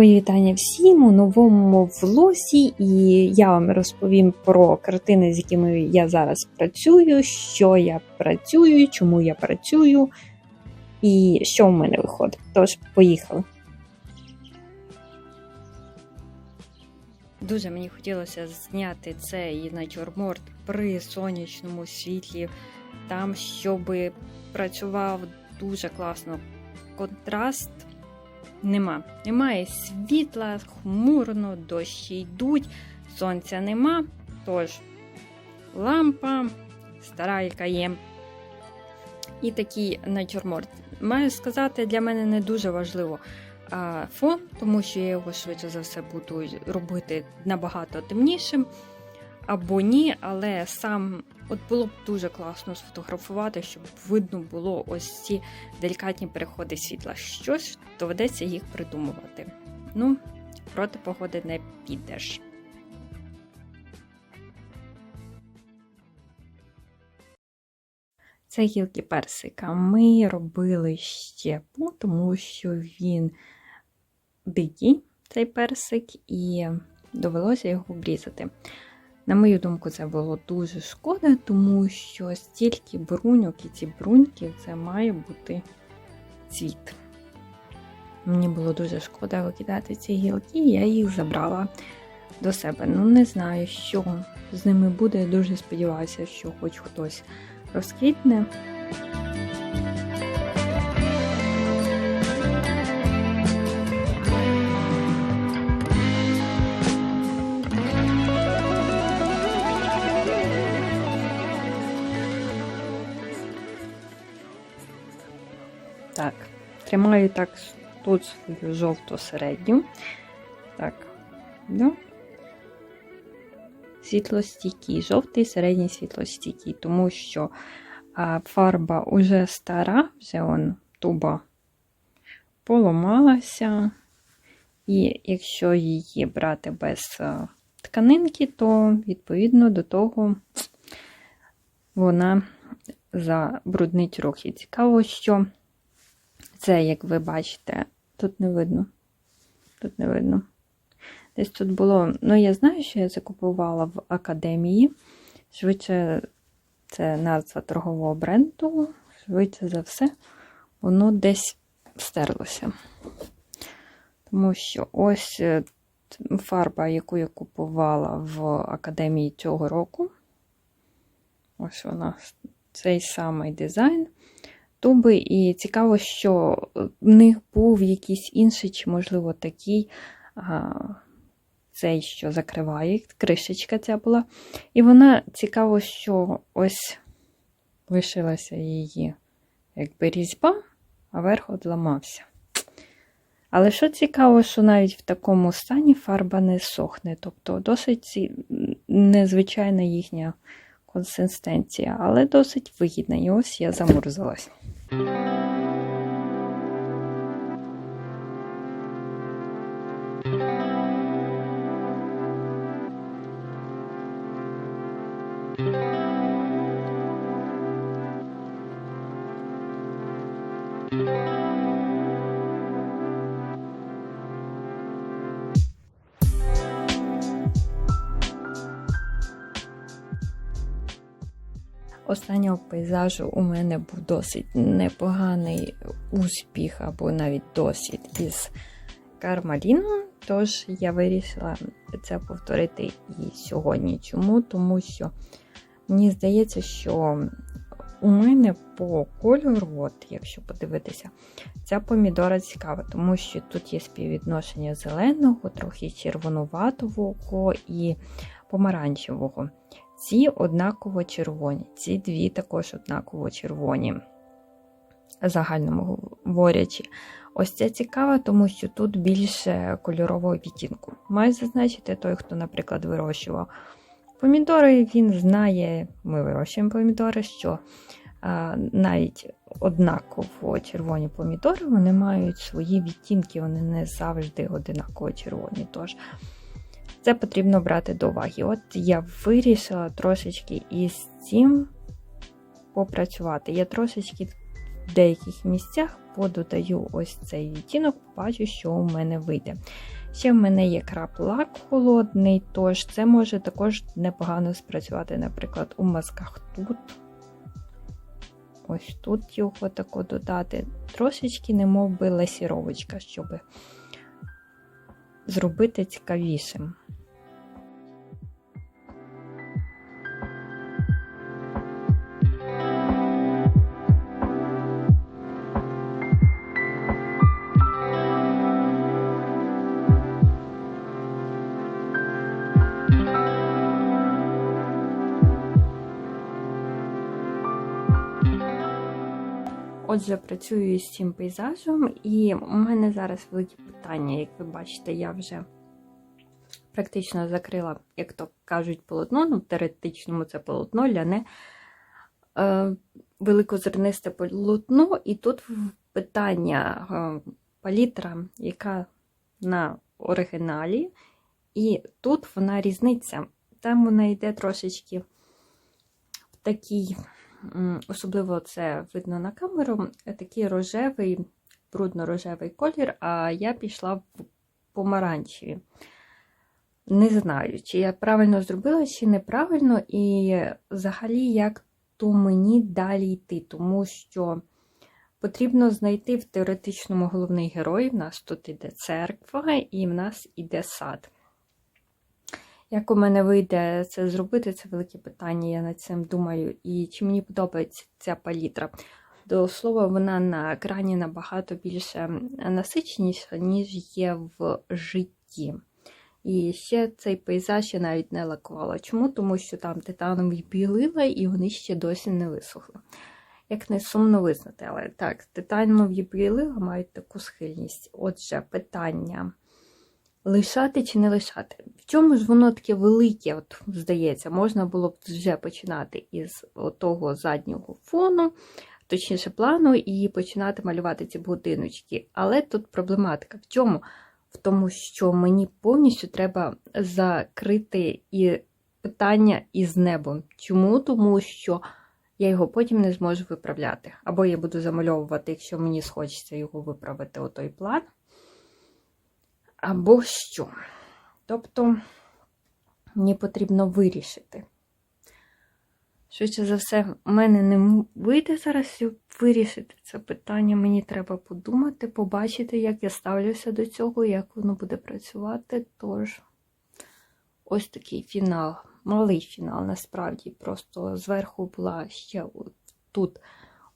Мої вітання всім у новому влосі, і я вам розповім про картини, з якими я зараз працюю, що я працюю, чому я працюю і що в мене виходить. Тож, поїхали. Дуже мені хотілося зняти цей натюрморт при сонячному світлі, там, щоб працював дуже класно контраст. Нема. Немає світла, хмурно, дощі йдуть, сонця нема. Тож, лампа, стара, яка є. І такий натюрморт. Маю сказати, для мене не дуже важливо а, фон, тому що я його швидше за все буду робити набагато темнішим. Або ні, але сам от було б дуже класно сфотографувати, щоб видно було ось ці делікатні переходи світла. Щось доведеться їх придумувати. Ну, проти погоди не підеш. Це гілки персика. Ми робили щепу, тому що він дикий, цей персик, і довелося його обрізати. На мою думку, це було дуже шкода, тому що стільки бруньок і ці бруньки це має бути цвіт. Мені було дуже шкода викидати ці гілки, я їх забрала до себе. Ну, не знаю, що з ними буде. Дуже сподіваюся, що хоч хтось розквітне. Так, тримаю так тут свою жовту середню. Так, да. Світлостійкий, жовтий, середній світлостійкий, тому що а, фарба вже стара, вже он туба поламалася. І якщо її брати без тканинки, то відповідно до того вона забруднить рухи. Цікаво, що це, як ви бачите, тут не видно. Тут не видно. Десь тут було. Ну, я знаю, що я закупувала в академії. Швидше, це назва торгового бренду. Швидше за все, воно десь стерлося. Тому що ось фарба, яку я купувала в академії цього року. Ось вона, цей самий дизайн туби, і цікаво, що в них був якийсь інший, чи, можливо, такий а, цей, що закриває, кришечка ця була. І вона цікаво, що ось лишилася її якби різьба, а верх одламався. Але що цікаво, що навіть в такому стані фарба не сохне, тобто досить незвичайна їхня консистенція, але досить вигідна. І ось я замурзалась. Останнього пейзажу у мене був досить непоганий успіх, або навіть досвід із кармаліном. Тож я вирішила це повторити і сьогодні. Чому? Тому що мені здається, що у мене по кольору, от, якщо подивитися, ця помідора цікава, тому що тут є співвідношення зеленого, трохи червонуватого і помаранчевого. Ці однаково червоні, ці дві також однаково червоні, загальному говорячи. Ось це цікаво, тому що тут більше кольорового відтінку. Має зазначити той, хто, наприклад, вирощував помідори, він знає, ми вирощуємо помідори, що а, навіть однаково червоні помідори вони мають свої відтінки, вони не завжди одинаково червоні. Тож це потрібно брати до уваги. От я вирішила трошечки із цим попрацювати. Я трошечки в деяких місцях пододаю ось цей відтінок, бачу, що у мене вийде. Ще в мене є краплак холодний, тож це може також непогано спрацювати, наприклад, у мазках тут. Ось тут його тако додати. Трошечки, немов би ласіровочка, щоб зробити цікавішим. Отже, працюю з цим пейзажем, і у мене зараз велике питання. Як ви бачите, я вже практично закрила, як то кажуть, полотно. Ну, теоретичному це полотно, ляне е, великозернисте полотно, і тут питання е, палітра, яка на оригіналі, і тут вона різниця. Там вона йде трошечки в такій. Особливо це видно на камеру, такий рожевий, брудно-рожевий колір, а я пішла в помаранчеві. Не знаю, чи я правильно зробила, чи неправильно, і взагалі, як то мені далі йти, тому що потрібно знайти в теоретичному головний герой. В нас тут іде церква, і в нас іде сад. Як у мене вийде це зробити, це велике питання, я над цим думаю. І чи мені подобається ця палітра? До слова, вона на екрані набагато більше насиченіша, ніж є в житті. І ще цей пейзаж я навіть не лакувала. Чому? Тому що там титанові білила і вони ще досі не висохли. Як не сумно визнати, але так, титанові білила мають таку схильність. Отже, питання. Лишати чи не лишати? В чому ж воно таке велике, от, здається, можна було б вже починати із того заднього фону, точніше плану, і починати малювати ці будиночки. Але тут проблематика в чому? В тому, що мені повністю треба закрити і питання із небом. Чому? Тому що я його потім не зможу виправляти. Або я буду замальовувати, якщо мені схочеться його виправити, отой план або що. Тобто мені потрібно вирішити. Швидше за все, в мене не вийде зараз вирішити це питання. Мені треба подумати, побачити, як я ставлюся до цього, як воно буде працювати. Тож, ось такий фінал, малий фінал, насправді. Просто зверху була ще тут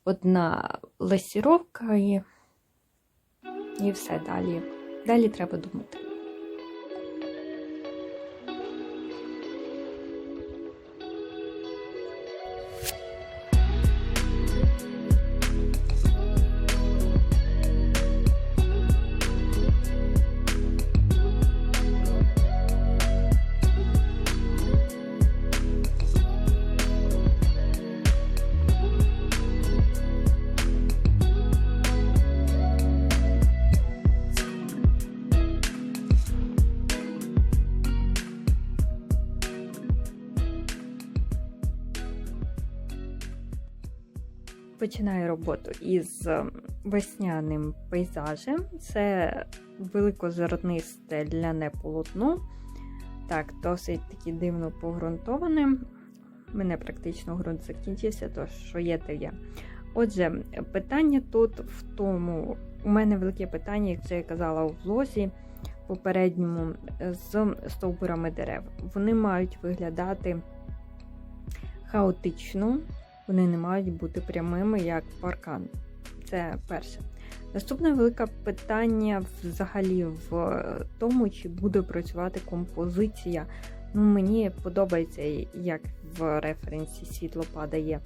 одна ласіровка і, і все далі. Далі треба думати. Починаю роботу із ем, весняним пейзажем. Це великозернисте ляне полотно. Так, досить таки дивно погрунтоване. У мене практично ґрунт закінчився, то що є, то є. Отже, питання тут в тому, у мене велике питання, як це я казала у влозі попередньому, з стовбурами дерев. Вони мають виглядати хаотично вони не мають бути прямими як паркан. Це перше. Наступне велике питання взагалі в тому, чи буде працювати композиція. Ну, Мені подобається, як в референсі світло падає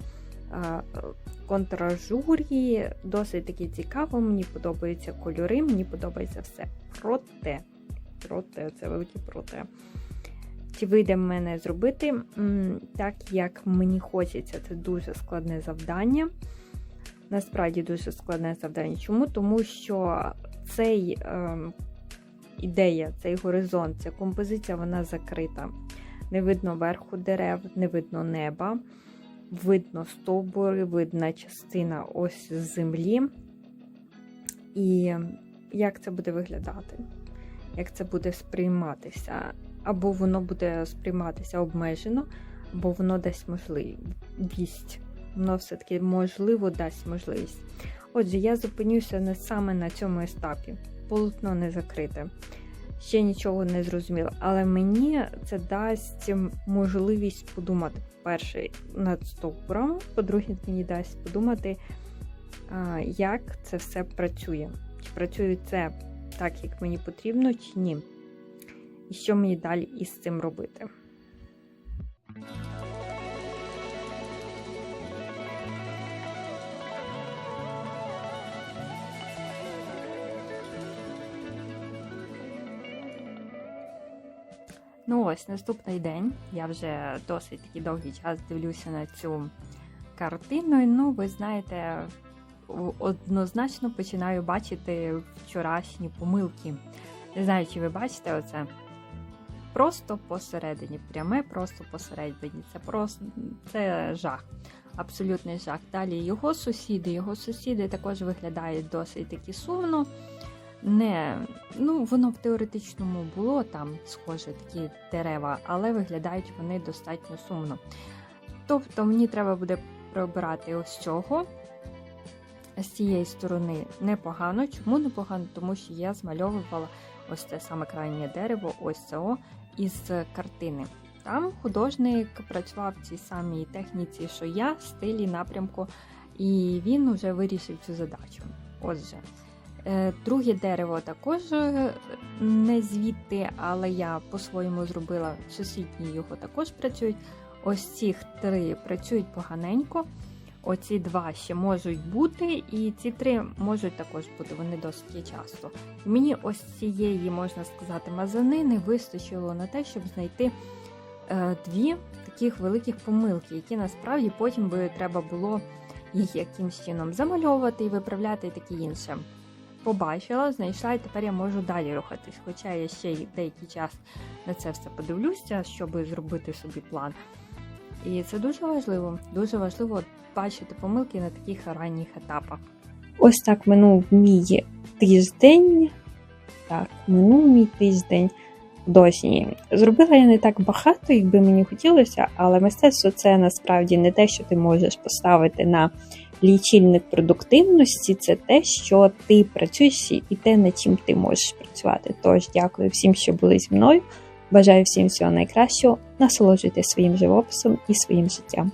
контражурі, досить таки цікаво, мені подобаються кольори, мені подобається все. Проте, проте, це велике проте. Чи вийде мене зробити так, як мені хочеться. Це дуже складне завдання. Насправді дуже складне завдання. Чому? Тому що цей е, ідея, цей горизонт, ця композиція, вона закрита. Не видно верху дерев, не видно неба. видно стовбури, видна частина ось землі. І як це буде виглядати, як це буде сприйматися. Або воно буде сприйматися обмежено, або воно дасть можливість. Воно все-таки можливо дасть можливість. Отже, я зупинюся не саме на цьому етапі. Полотно не закрите. Ще нічого не зрозуміло. Але мені це дасть можливість подумати, по-перше, над стовбуром, по-друге, мені дасть подумати, як це все працює. Чи працює це так, як мені потрібно, чи ні. І що мені далі із цим робити. Ну ось наступний день. Я вже досить такий довгий час дивлюся на цю картину. Ну, ви знаєте, однозначно починаю бачити вчорашні помилки. Не знаю, чи ви бачите оце. Просто посередині, пряме, просто посередині. Це просто це жах. Абсолютний жах. Далі його сусіди, його сусіди також виглядають досить таки сумно не, ну, воно в теоретичному було там схоже такі дерева, але виглядають вони достатньо сумно. Тобто мені треба буде прибирати ось цього. З цієї сторони непогано. Чому непогано? Тому що я змальовувала ось це саме крайнє дерево, ось це із картини. Там художник працював в цій самій техніці, що я, стилі напрямку, і він вже вирішив цю задачу. Отже. Е, друге дерево також е, не звідти, але я по-своєму зробила сусідні його також працюють. Ось ці три працюють поганенько. Оці два ще можуть бути, і ці три можуть також бути, вони досить часто. Мені ось цієї, можна сказати, мазанини вистачило на те, щоб знайти е, дві таких великих помилки, які насправді потім би треба було їх якимсь чином замальовувати і виправляти і таке інше побачила, знайшла, і тепер я можу далі рухатись. Хоча я ще й деякий час на це все подивлюся, щоб зробити собі план. І це дуже важливо, дуже важливо бачити помилки на таких ранніх етапах. Ось так минув мій тиждень. Так, минув мій тиждень досі. Зробила я не так багато, як би мені хотілося, але мистецтво це насправді не те, що ти можеш поставити на лічильник продуктивності це те, що ти працюєш і те, над чим ти можеш працювати. Тож, дякую всім, що були зі мною. Бажаю всім всього найкращого. Насолоджуйтесь своїм живописом і своїм життям.